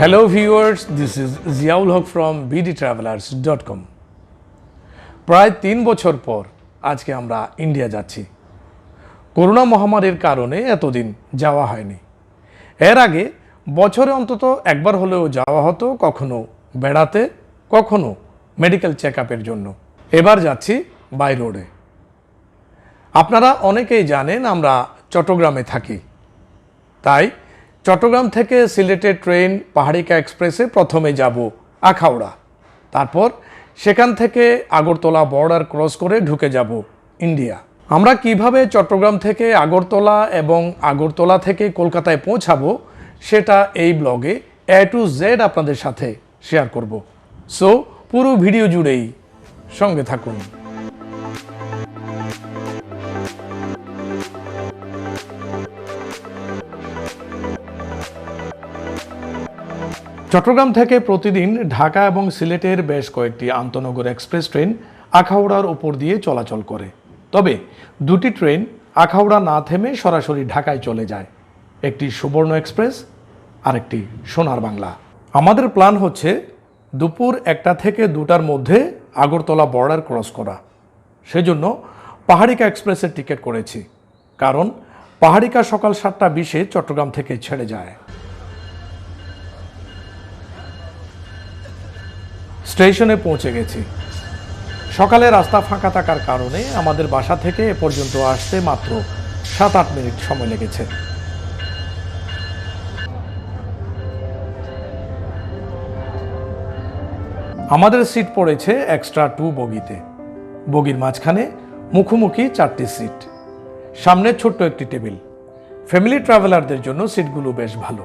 Hello viewers, this is Ziaul Haq from bdtravelers.com প্রায় তিন বছর পর আজকে আমরা ইন্ডিয়া যাচ্ছি। করোনা মহামারীর কারণে এতদিন যাওয়া হয়নি। এর আগে বছরে অন্তত একবার হলেও যাওয়া হতো কখনো বেড়াতে কখনো মেডিকেল চেক জন্য। এবার যাচ্ছি বাই রোডে আপনারা অনেকেই জানেন আমরা চট্টগ্রামে থাকি। তাই চট্টগ্রাম থেকে সিলেটের ট্রেন পাহাড়িকা এক্সপ্রেসে প্রথমে যাব আখাউড়া। তারপর সেখান থেকে আগরতলা বর্ডার ক্রস করে ঢুকে যাব ইন্ডিয়া। আমরা কীভাবে চট্টগ্রাম থেকে আগরতলা এবং আগরতলা থেকে কলকাতায় পৌঁছাবো সেটা এই ব্লগে এ টু জেড আপনাদের সাথে শেয়ার করব। সো পুরো ভিডিও জুড়েই সঙ্গে থাকুন। চট্টগ্রাম থেকে প্রতিদিন ঢাকা এবং সিলেটের বেশ কয়েকটি আন্তনগর এক্সপ্রেস ট্রেন আখাউড়ার ওপর দিয়ে চলাচল করে। তবে দুটি ট্রেন আখাউড়া না থেমে সরাসরি ঢাকায় চলে যায়। একটি সুবর্ণ এক্সপ্রেস আর একটি সোনার বাংলা। আমাদের প্ল্যান হচ্ছে দুপুর একটা থেকে দুটার মধ্যে আগরতলা বর্ডার ক্রস করা। সেজন্য পাহাড়িকা এক্সপ্রেসের টিকিট করেছি। কারণ পাহাড়িকা সকাল সাতটা বিশে চট্টগ্রাম থেকে ছেড়ে যায়। স্টেশনে পৌঁছে গেছি। সকালে রাস্তা ফাঁকা থাকার কারণে আমাদের বাসা থেকে এ পর্যন্ত আসতে মাত্র সাত আট মিনিট সময় লেগেছে। আমাদের সিট পড়েছে এক্সট্রা টু বগিতে। বগির মাঝখানে মুখোমুখি চারটি সিট। সামনে ছোট্ট একটি টেবিল। ফ্যামিলি ট্রাভেলারদের জন্য সিটগুলো বেশ ভালো।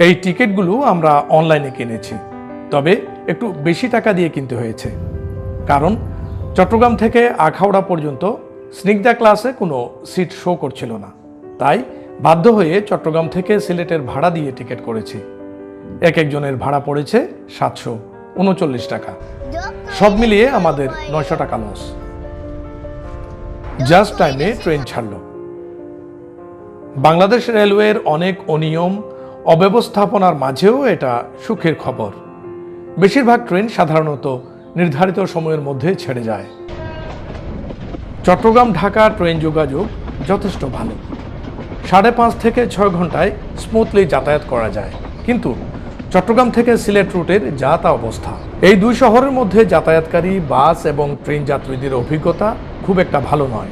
এই টিকিটগুলো আমরা অনলাইনে কিনেছি। তবে একটু বেশি টাকা দিয়ে কিনতে হয়েছে। কারণ চট্টগ্রাম থেকে আখাউড়া পর্যন্ত স্নিগ্ধা ক্লাসে কোনো সিট শো করছিল না। তাই বাধ্য হয়ে চট্টগ্রাম থেকে সিলেটের ভাড়া দিয়ে টিকিট করেছি। এক একজনের ভাড়া পড়েছে সাতশো উনচল্লিশ টাকা। সব মিলিয়ে আমাদের নয়শো টাকা লস জাস্ট টাইমে ট্রেন ছাড়লো। বাংলাদেশ রেলওয়ের অনেক অনিয়ম অব্যবস্থাপনার মাঝেও এটা সুখের খবর। বেশিরভাগ ট্রেন সাধারণত নির্ধারিত সময়ের মধ্যে ছেড়ে যায়। চট্টগ্রাম ঢাকা ট্রেন যোগাযোগ যথেষ্ট ভালো। সাড়ে পাঁচ থেকে ছয় ঘন্টায় স্মুথলি যাতায়াত করা যায়। কিন্তু চট্টগ্রাম থেকে সিলেট রুটের যা তা অবস্থা। এই দুই শহরের মধ্যে যাতায়াতকারী, বাস এবং ট্রেন যাত্রীদের অভিজ্ঞতা খুব একটা ভালো নয়।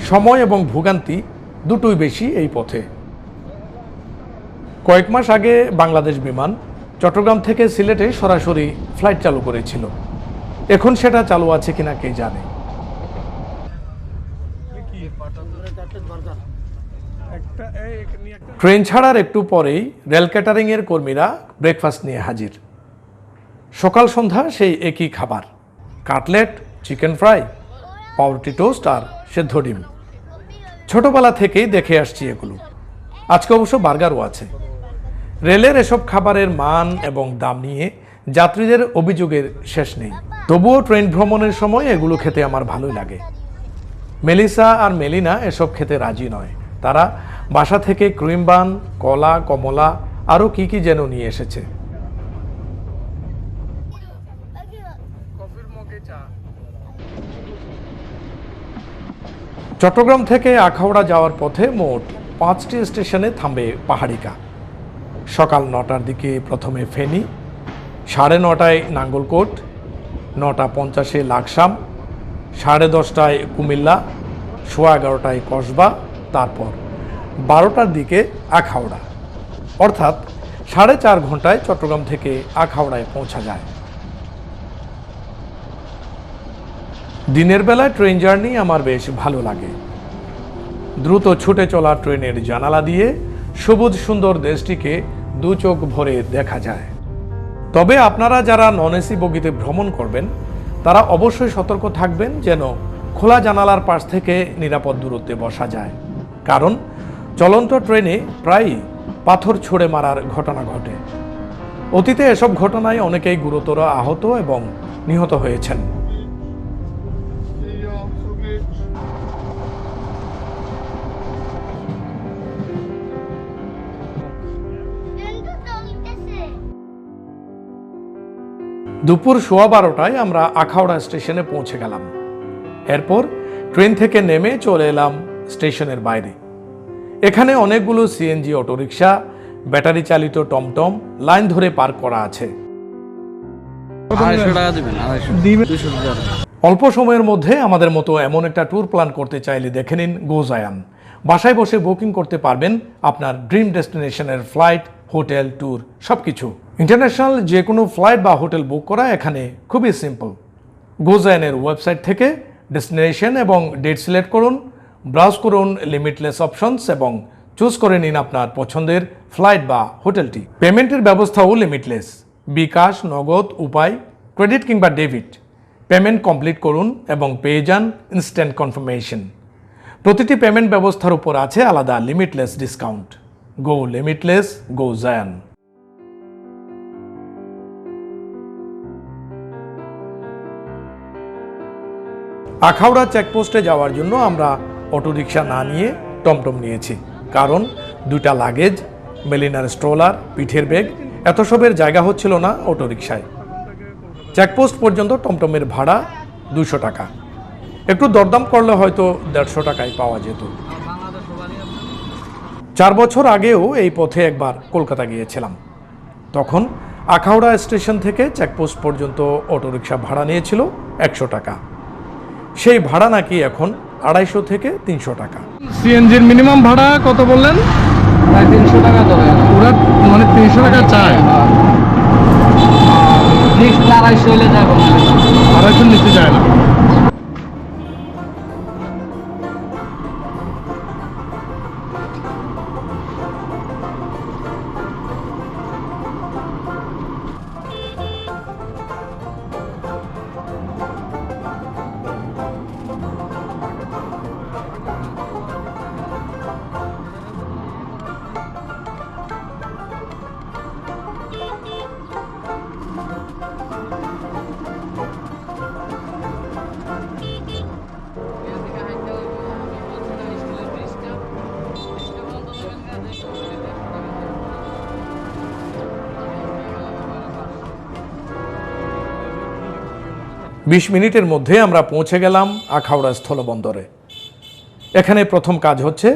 সময় এবং ভোগান্তি দুটোই বেশি এই পথে। কয়েক মাস আগে বাংলাদেশ বিমান চট্টগ্রাম থেকে সিলেটে সরাসরি ফ্লাইট চালু করেছিল। এখন সেটা চালু আছে কিনা কে জানে? ট্রেন ছাড়ার একটু পরেই রেল ক্যাটারিংয়ের কর্মীরা ব্রেকফাস্ট নিয়ে হাজির। সকাল সন্ধ্যা সেই একই খাবার। কাটলেট, চিকেন ফ্রাই, পাউরুটি টোস্ট আর সেদ্ধ ডিম। ছোটবেলা থেকেই দেখে আসছি এগুলো। আজকে অবশ্য বার্গারও আছে। রেলের এসব খাবারের মান এবং দাম নিয়ে যাত্রীদের অভিযোগের শেষ নেই। তবুও ট্রেন ভ্রমণের সময় এগুলো খেতে আমার ভালোই লাগে। মেলিসা আর মেলিনা এসব খেতে রাজি নয়। তারা বাসা থেকে ক্রিম বান কলা কমলা আরও কি কি যেন নিয়ে এসেছে। চট্টগ্রাম থেকে আখাউড়া যাওয়ার পথে মোট পাঁচটি স্টেশনে থামবে পাহাড়িকা। সকাল নটার দিকে প্রথমে ফেনী, সাড়ে নটায় নাঙ্গলকোট, নটা পঞ্চাশে লাকসাম, সাড়ে দশটায় কুমিল্লা, সোয়া এগারোটায় কসবা, তারপর বারোটার দিকে আখাউড়া। অর্থাৎ সাড়ে চার ঘন্টায় চট্টগ্রাম থেকে আখাউড়ায় পৌঁছা যায়। দিনের বেলায় ট্রেন জার্নি আমার বেশ ভালো লাগে। দ্রুত ছুটে চলা ট্রেনের জানালা দিয়ে সবুজ সুন্দর দেশটিকে দু চোখ ভরে দেখা যায়। তবে আপনারা যারা নন এসি বগিতে ভ্রমণ করবেন, তারা অবশ্যই সতর্ক থাকবেন যেন খোলা জানালার পাশ থেকে নিরাপদ দূরত্বে বসা যায়। কারণ চলন্ত ট্রেনে প্রায়ই পাথর ছুঁড়ে মারার ঘটনা ঘটে। অতীতে এসব ঘটনায় অনেকেই গুরুতর আহত এবং নিহত হয়েছেন। দুপুর সোয়া বারোটায় আমরা আখাউড়া স্টেশনে পৌঁছে গেলাম। এরপর ট্রেন থেকে নেমে চলে এলাম স্টেশনের বাইরে। এখানে অনেকগুলো সিএনজি অটোরিকশা ব্যাটারি চালিত টমটম লাইন ধরে পার্ক করা আছে। অল্প সময়ের মধ্যে আমাদের মতো এমন একটা ট্যুর প্ল্যান করতে চাইলে দেখে নিন গোজায়ান। বাসায় বসে বুকিং করতে পারবেন আপনার ড্রিম ডেস্টিনেশনের ফ্লাইট হোটেল, ট্যুর সব কিছু ইন্টারন্যাশনাল যে কোনো ফ্লাইট বা হোটেল বুক করা এখানে খুবই সিম্পল। গোজায়ানের ওয়েবসাইট থেকে ডেস্টিনেশন এবং ডেট সিলেক্ট করুন, ব্রাউজ করুন লিমিটলেস অপশনস এবং চুজ করে নিন আপনার পছন্দের ফ্লাইট বা হোটেলটি। পেমেন্টের ব্যবস্থাও লিমিটলেস। বিকাশ, নগদ, উপায়, ক্রেডিট কিংবা ডেবিট। পেমেন্ট কমপ্লিট করুন এবং পেয়ে যান ইনস্ট্যান্ট কনফার্মেশন। প্রতিটি পেমেন্ট ব্যবস্থার উপর আছে আলাদা limitless discount. Go limitless Gozayaan Akhaura চেকপোস্টে যাওয়ার জন্য আমরা অটোরিকশা না নিয়ে টমটম নিয়েছি। কারণ দুটা লাগেজ মেলিনার স্ট্রোলার পিঠের ব্যাগ এত সবের জায়গা হচ্ছিল না অটোরিকশায়। চেকপোস্ট পর্যন্ত টমটমের ভাড়া দুশো টাকা। একটু দরদাম করলে হয়তো দেড়শো টাকায় পাওয়া যেত। চার বছর আগেও এই পথে একবার কলকাতা গিয়েছিলাম। তখন আখাউড়া স্টেশন থেকে চেকপোস্ট পর্যন্ত অটোরিকশা ভাড়া নিয়েছিল একশো টাকা। সেই ভাড়া নাকি এখন আড়াইশো থেকে তিনশো টাকা। সিএনজির মিনিমাম ভাড়া কত বললেন? প্রায় তিনশো টাকা ওরা মানে তিনশো টাকা চায়। নেক্সট আড়াইশো হলে যাব। আড়াইশোর নিচে যায় না। বিশ মিনিটের মধ্যে আমরা পৌঁছে গেলাম আখাউড়া স্থলবন্দরে এখানে প্রথম কাজ হচ্ছে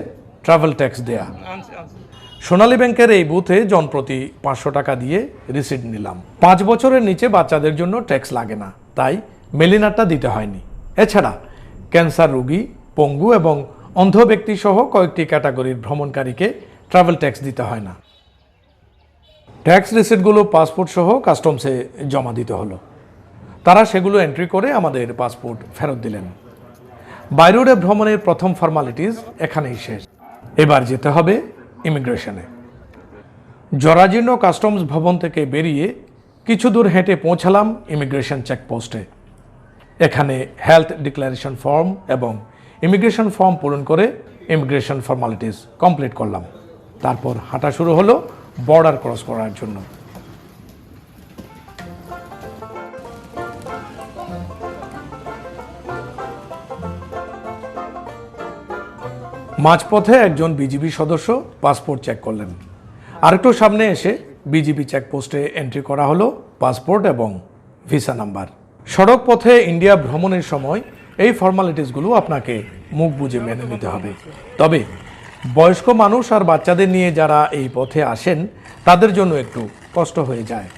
ট্রাভেল ট্যাক্স দেয়া। সোনালী ব্যাংকের এই বুথে জনপ্রতি পাঁচশো টাকা দিয়ে রিসিট নিলাম। পাঁচ বছরের নিচে বাচ্চাদের জন্য ট্যাক্স লাগে না, তাই মেলিনারটা দিতে হয়নি। এছাড়া ক্যান্সার রোগী, পঙ্গু এবং অন্ধ ব্যক্তি সহ কয়েকটি ক্যাটাগরির ভ্রমণকারীকে ট্রাভেল ট্যাক্স দিতে হয় না। ট্যাক্স রিসিটগুলো পাসপোর্ট সহ কাস্টমসে জমা দিতে হলো। তারা সেগুলো এন্ট্রি করে আমাদের পাসপোর্ট ফেরত দিলেন। বাইরোডে ভ্রমণের প্রথম ফর্মালিটিস এখানেই শেষ। এবার যেতে হবে ইমিগ্রেশনে জরাজীর্ণ কাস্টমস ভবন থেকে বেরিয়ে কিছু দূর হেঁটে পৌঁছালাম ইমিগ্রেশন চেকপোস্টে এখানে হেলথ ডিক্লারেশন ফর্ম এবং ইমিগ্রেশন ফর্ম পূরণ করে ইমিগ্রেশন ফর্মালিটিস কমপ্লিট করলাম। তারপর হাঁটা শুরু হলো বর্ডার ক্রস করার জন্য। মাঝপথে একজন বিজিবি সদস্য পাসপোর্ট চেক করলেন। আরেকটু সামনে এসে বিজিবি চেকপোস্টে এন্ট্রি করা হলো পাসপোর্ট এবং ভিসা নাম্বার। সড়ক পথে ইন্ডিয়া ভ্রমণের সময় এই ফর্মালিটিসগুলো আপনাকে মুখ বুঝে মেনে নিতে হবে। তবে বয়স্ক মানুষ আর বাচ্চাদের নিয়ে যারা এই পথে আসেন, তাদের জন্য একটু কষ্ট হয়ে যায়।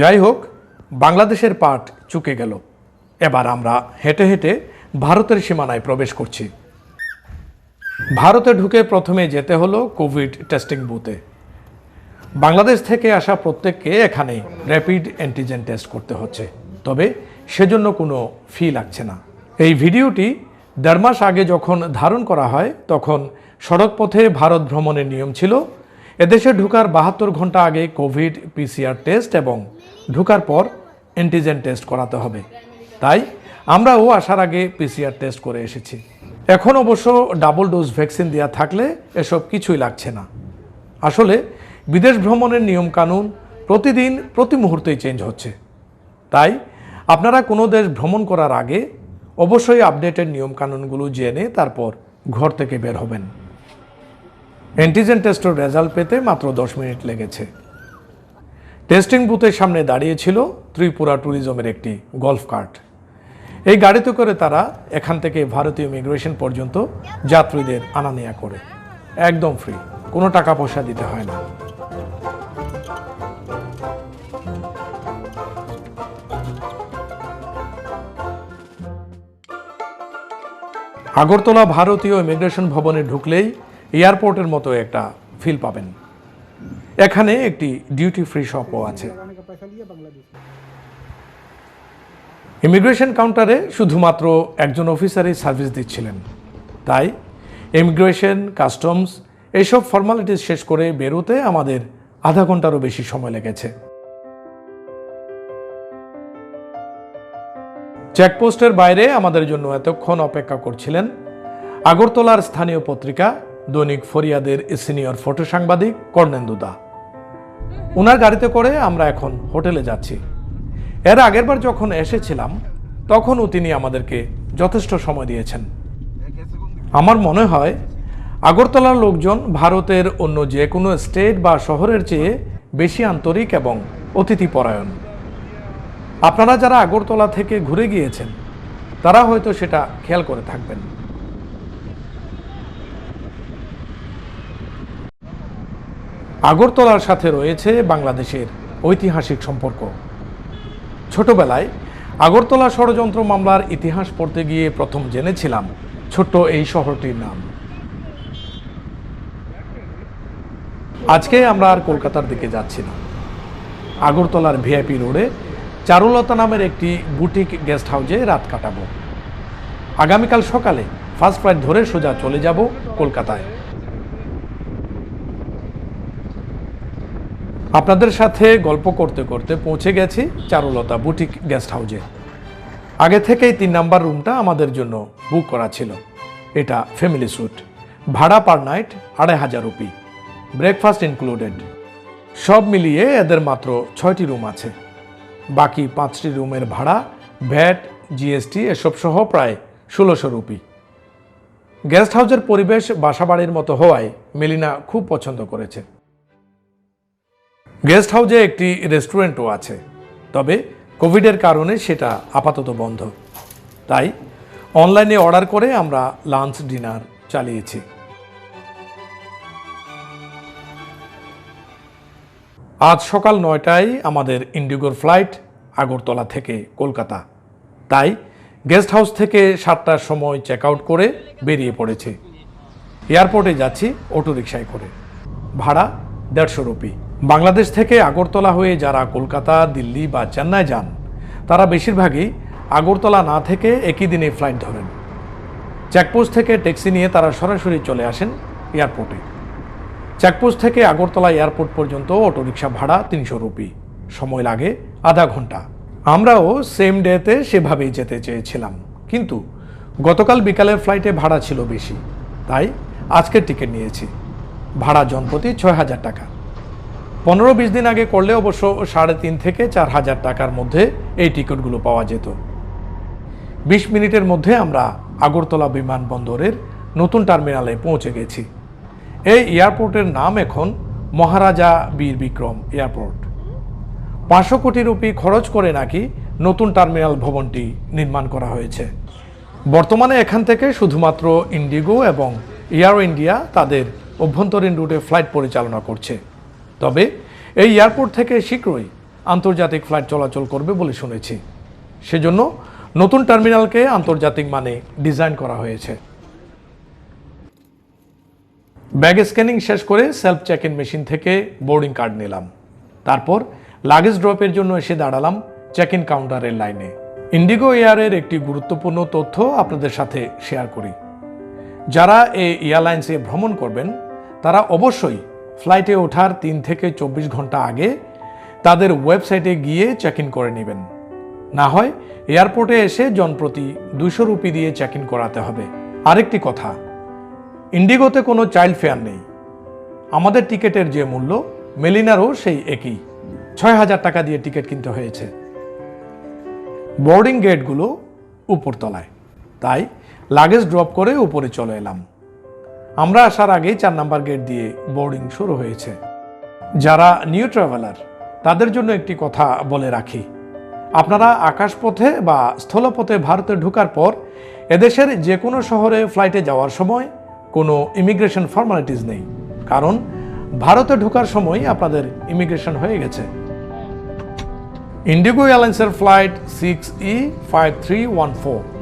যাই হোক, বাংলাদেশের পাট চুকে গেল। এবার আমরা হেঁটে হেঁটে ভারতের সীমানায় প্রবেশ করছি। ভারতে ঢুকে প্রথমে যেতে হলো কোভিড টেস্টিং বুথে। বাংলাদেশ থেকে আসা প্রত্যেককে এখানে র্যাপিড অ্যান্টিজেন টেস্ট করতে হচ্ছে। তবে সেজন্য কোনো ফি লাগছে না। এই ভিডিওটি দেড় মাস আগে যখন ধারণ করা হয়, তখন সড়কপথে ভারত ভ্রমণের নিয়ম ছিল, এদেশে ঢুকার বাহাত্তর ঘণ্টা আগে কোভিড পিসিআর টেস্ট এবং ঢুকার পর অ্যান্টিজেন টেস্ট করাতে হবে। তাই আমরাও আসার আগে পিসিআর টেস্ট করে এসেছি। এখন অবশ্য ডাবল ডোজ ভ্যাকসিন দেওয়া থাকলে এসব কিছুই লাগছে না। আসলে বিদেশ ভ্রমণের নিয়ম কানুন প্রতিদিন, প্রতি মুহূর্তেই চেঞ্জ হচ্ছে। তাই আপনারা কোনো দেশ ভ্রমণ করার আগে অবশ্যই আপডেটেড নিয়মকানুনগুলো জেনে তারপর ঘর থেকে বের হবেন। অ্যান্টিজেন টেস্টের রেজাল্ট পেতে মাত্র দশ মিনিট লেগেছে। টেস্টিং বুথের সামনে দাঁড়িয়েছিল ত্রিপুরা ট্যুরিজমের একটি গলফ কার্ট এই গাড়িতে করে তারা এখান থেকে ভারতীয় ইমিগ্রেশন পর্যন্ত যাত্রীদের আনা নেয়া করে। একদম ফ্রি কোনো টাকা পয়সা দিতে হয় না। আগরতলা ভারতীয় ইমিগ্রেশন ভবনে ঢুকলেই এয়ারপোর্টের মতো একটা ফিল পাবেন। এখানে একটি ডিউটি ফ্রি শপও আছে। ইমিগ্রেশন কাউন্টারে শুধুমাত্র একজন অফিসারই সার্ভিস দিচ্ছিলেন। তাই ইমিগ্রেশন কাস্টমস এইসব ফর্মালিটিস শেষ করে বেরোতে আমাদের আধা ঘন্টারও বেশি সময় লেগেছে। চেকপোস্টের বাইরে আমাদের জন্য এতক্ষণ অপেক্ষা করছিলেন আগরতলার স্থানীয় পত্রিকা, দৈনিক ফরিয়াদের সিনিয়র ফটো সাংবাদিক কর্ণেন্দু দা। ওনার গাড়িতে করে আমরা এখন হোটেলে যাচ্ছি। এর আগেরবার যখন এসেছিলাম, তখনও তিনি আমাদেরকে যথেষ্ট সময় দিয়েছেন। আমার মনে হয়, আগরতলার লোকজন ভারতের অন্য যে কোনো স্টেট বা শহরের চেয়ে বেশি আন্তরিক এবং অতিথিপরায়ণ। আপনারা যারা আগরতলা থেকে ঘুরে গিয়েছেন, তারা হয়তো সেটা খেয়াল করে থাকবেন। আগরতলার সাথে রয়েছে বাংলাদেশের ঐতিহাসিক সম্পর্ক। ছোটবেলায় আগরতলা ষড়যন্ত্র মামলার ইতিহাস পড়তে গিয়ে প্রথম জেনেছিলাম ছোট্ট এই শহরটির নাম। আজকে আমরা আর কলকাতার দিকে যাচ্ছি না। আগরতলার ভিআইপি রোডে চারুলতা নামের একটি বুটিক গেস্ট হাউসে রাত কাটাবো। আগামীকাল সকালে ফার্স্ট ফ্লাইট ধরে সোজা চলে যাব কলকাতায়। আপনাদের সাথে গল্প করতে করতে পৌঁছে গেছি চারুলতা বুটিক গেস্ট হাউজে। আগে থেকেই তিন নাম্বার রুমটা আমাদের জন্য বুক করা ছিল। এটা ফ্যামিলি স্যুট। ভাড়া পার নাইট আড়াই হাজার রুপি। Breakfast included. সব মিলিয়ে এদের মাত্র ছয়টি রুম আছে। বাকি পাঁচটি রুমের ভাড়া, ভ্যাট, জিএসটি এসব সহ প্রায় ষোলোশো রুপি। গেস্ট হাউসের পরিবেশ বাসাবাড়ির মতো হওয়ায় মেলিনা খুব পছন্দ করেছে। গেস্ট হাউসে একটি রেস্টুরেন্টও আছে, তবে কোভিডের কারণে সেটা আপাতত বন্ধ। তাই অনলাইনে অর্ডার করে আমরা লাঞ্চ ডিনার চালিয়েছি। আজ সকাল নয়টায় আমাদের ইন্ডিগোর ফ্লাইট আগরতলা থেকে কলকাতা। তাই গেস্ট হাউস থেকে সাতটার সময় চেক আউট করে বেরিয়ে পড়েছি। এয়ারপোর্টে যাচ্ছি অটোরিকশায় করে। ভাড়া দেড়শো রুপি। বাংলাদেশ থেকে আগরতলা হয়ে যারা কলকাতা, দিল্লি বা চেন্নাই যান, তারা বেশিরভাগই আগরতলা না থেকে একই দিনে ফ্লাইট ধরেন। চেকপোস্ট থেকে ট্যাক্সি নিয়ে তারা সরাসরি চলে আসেন এয়ারপোর্টে। চেকপোস্ট থেকে আগরতলা এয়ারপোর্ট পর্যন্ত অটোরিকশা ভাড়া তিনশো রুপি। সময় লাগে আধা ঘণ্টা। আমরাও সেম ডেতে সেভাবেই যেতে চেয়েছিলাম। কিন্তু গতকাল বিকালের ফ্লাইটে ভাড়া ছিল বেশি। তাই আজকের টিকিট নিয়েছি। ভাড়া জনপ্রতি ছয় হাজার টাকা। পনেরো বিশ দিন আগে করলে অবশ্য সাড়ে তিন থেকে চার হাজার টাকার মধ্যে এই টিকিটগুলো পাওয়া যেত। বিশ মিনিটের মধ্যে আমরা আগরতলা বিমানবন্দরের নতুন টার্মিনালে পৌঁছে গেছি। এই এয়ারপোর্টের নাম এখন মহারাজা বীর বিক্রম এয়ারপোর্ট। পাঁচশো কোটি রুপি খরচ করে নাকি নতুন টার্মিনাল ভবনটি নির্মাণ করা হয়েছে। বর্তমানে এখান থেকে শুধুমাত্র ইন্ডিগো এবং এয়ার ইন্ডিয়া তাদের অভ্যন্তরীণ রুটে ফ্লাইট পরিচালনা করছে। তবে এই এয়ারপোর্ট থেকে শীঘ্রই আন্তর্জাতিক ফ্লাইট চলাচল করবে বলে শুনেছি। সেজন্য নতুন টার্মিনালকে আন্তর্জাতিক মানে ডিজাইন করা হয়েছে। ব্যাগ স্ক্যানিং শেষ করে সেলফ চেক ইন মেশিন থেকে বোর্ডিং কার্ড নিলাম। তারপর লাগেজ ড্রপের জন্য এসে দাঁড়ালাম চেক ইন কাউন্টারের লাইনে। ইন্ডিগো এয়ারের একটি গুরুত্বপূর্ণ তথ্য আপনাদের সাথে শেয়ার করি। যারা এই এয়ারলাইন্সে ভ্রমণ করবেন, তারা অবশ্যই ফ্লাইটে ওঠার তিন থেকে চব্বিশ ঘণ্টা আগে তাদের ওয়েবসাইটে গিয়ে চেক ইন করে নেবেন। না হয় এয়ারপোর্টে এসে জনপ্রতি দুশো রুপি দিয়ে চেক ইন করাতে হবে। আরেকটি কথা, ইন্ডিগোতে কোনো চাইল্ড ফেয়ার নেই। আমাদের টিকিটের যে মূল্য, মেলিনারও সেই একই। ছয় হাজার টাকা দিয়ে টিকিট কিনতে হয়েছে। বোর্ডিং গেটগুলো উপরতলায়। তাই লাগেজ ড্রপ করে উপরে চলে এলাম। আমরা আসার আগেই চার নাম্বার গেট দিয়ে বোর্ডিং শুরু হয়েছে। যারা নিউ ট্রাভেলার, তাদের জন্য একটি কথা বলে রাখি। আপনারা আকাশপথে বা স্থলপথে ভারতে ঢুকার পর এদেশের যে কোনো শহরে ফ্লাইটে যাওয়ার সময় কোনো ইমিগ্রেশন ফর্মালিটিস নেই। কারণ ভারতে ঢোকার সময় আপনাদের ইমিগ্রেশন হয়ে গেছে। ইন্ডিগো এয়ারলাইন্সের flight six E five three one four.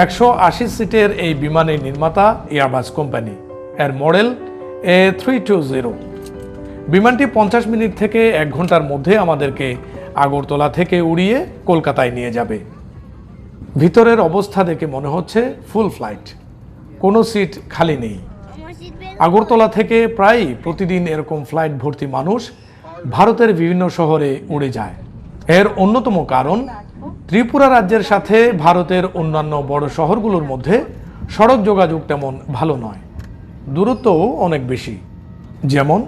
একশো আশি সিটের এই বিমানের নির্মাতা এয়ারবাস কোম্পানি। এর model A three two zero বিমানটি পঞ্চাশ মিনিট থেকে এক ঘণ্টার মধ্যে আমাদেরকে আগরতলা থেকে উড়িয়ে কলকাতায় নিয়ে যাবে। ভিতরের অবস্থা দেখে মনে হচ্ছে ফুল ফ্লাইট কোনো সিট খালি নেই। আগরতলা থেকে প্রায় প্রতিদিন এরকম ফ্লাইট ভর্তি মানুষ ভারতের বিভিন্ন শহরে উড়ে যায়। এর অন্যতম কারণ ত্রিপুরা রাজ্যের সাথে ভারতের অন্যান্য বড় শহরগুলোর মধ্যে সড়ক যোগাযোগ তেমন ভালো নয়। দূরত্বও অনেক বেশি। যেমন,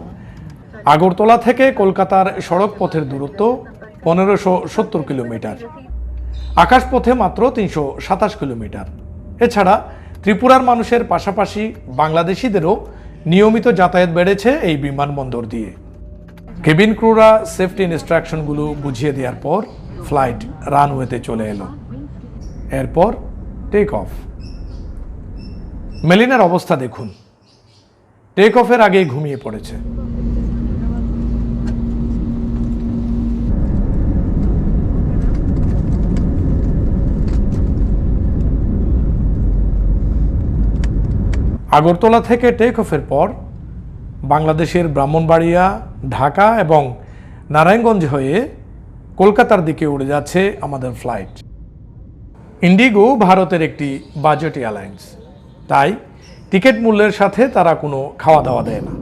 আগরতলা থেকে কলকাতার সড়ক পথের দূরত্ব পনেরোশো সত্তর কিলোমিটার। আকাশপথে মাত্র তিনশো সাতাশ কিলোমিটার। এছাড়া, ত্রিপুরার মানুষের পাশাপাশি বাংলাদেশিদেরও নিয়মিত যাতায়াত বেড়েছে এই বিমানবন্দর দিয়ে। কেবিন ক্রুরা সেফটি ইনস্ট্রাকশনগুলো বুঝিয়ে দেওয়ার পর ফ্লাইট রানওয়েতে চলে এলো। এরপর টেক অফ মেলিনার অবস্থা দেখুন। টেক অফের আগেই ঘুমিয়ে পড়েছে। আগরতলা থেকে টেক অফের পর বাংলাদেশের ব্রাহ্মণবাড়িয়া, ঢাকা এবং নারায়ণগঞ্জ হয়ে কলকাতার দিকে উড়ে যাচ্ছে আমাদের ফ্লাইট ইন্ডিগো ভারতের একটি বাজেট এয়ারলাইন্স তাই টিকিট মূল্যের সাথে তারা কোনো খাওয়া দাওয়া দেয় না।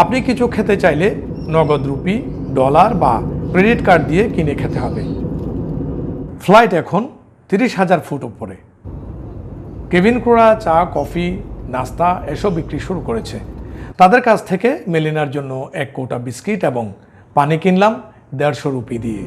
আপনি কিছু খেতে চাইলে নগদ রুপি ডলার বা ক্রেডিট কার্ড দিয়ে কিনে খেতে হবে। ফ্লাইট এখন তিরিশ হাজার ফুট উপরে। কেভিন ক্রোড়া চা কফি নাস্তা এসব বিক্রি শুরু করেছে। তাদের কাছ থেকে মেলিনার জন্য এক কৌটা বিস্কিট এবং পানি কিনলাম। দেড়শো রুপি দিয়ে।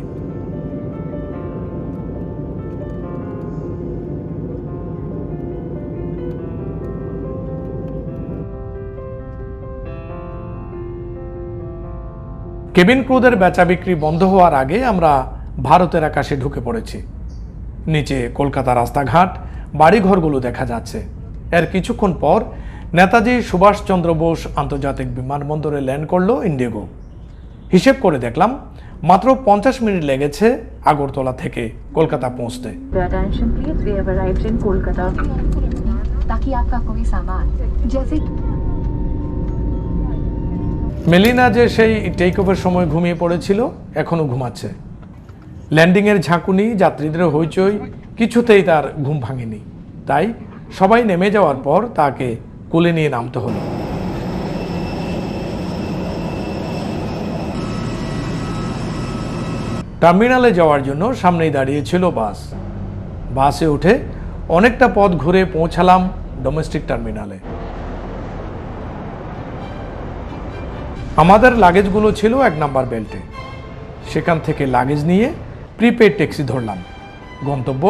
কেবিন ক্রুদের বেচা বিক্রি বন্ধ হওয়ার আগে আমরা ভারতের আকাশে ঢুকে পড়েছি। নিচে কলকাতা রাস্তাঘাট, বাড়িঘরগুলো দেখা যাচ্ছে। এর কিছুক্ষণ পর নেতাজি সুভাষচন্দ্র বোস আন্তর্জাতিক বিমানবন্দরে ল্যান্ড করল ইন্ডিগো। হিসেব করে দেখলাম মাত্র পঞ্চাশ মিনিট লেগেছে আগরতলা থেকে কলকাতা পৌঁছতে। মেলিনা যে সেই টেক অফের সময় ঘুমিয়ে পড়েছিল এখনও ঘুমাচ্ছে। ল্যান্ডিংয়ের ঝাঁকুনি যাত্রীদের হইচই কিছুতেই তার ঘুম ভাঙেনি। তাই সবাই নেমে যাওয়ার পর তাকে কোলে নিয়ে নামতে হলো। টার্মিনালে যাওয়ার জন্য সামনেই দাঁড়িয়েছিল বাস। বাসে উঠে অনেকটা পথ ঘুরে পৌঁছালাম ডোমেস্টিক টার্মিনালে আমাদের লাগেজগুলো ছিল এক নাম্বার বেল্টে সেখান থেকে লাগেজ নিয়ে প্রিপেড ট্যাক্সি ধরলাম। গন্তব্য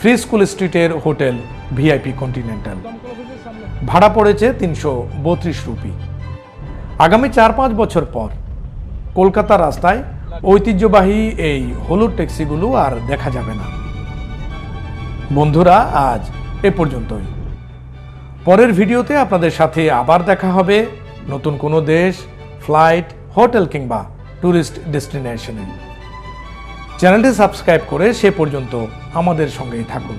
ফ্রি স্কুল স্ট্রিটের হোটেল ভিআইপি কন্টিনেন্টাল ভাড়া পড়েছে তিনশো বত্রিশ রুপি। আগামী চার পাঁচ বছর পর কলকাতা রাস্তায় ঐতিহ্যবাহী এই হলুদ ট্যাক্সিগুলো আর দেখা যাবে না। বন্ধুরা, আজ এ পর্যন্তই। পরের ভিডিওতে আপনাদের সাথে আবার দেখা হবে নতুন কোনো দেশ, ফ্লাইট, হোটেল কিংবা ট্যুরিস্ট ডেস্টিনেশনে। চ্যানেলটি সাবস্ক্রাইব করে সে পর্যন্ত আমাদের সঙ্গেই থাকুন।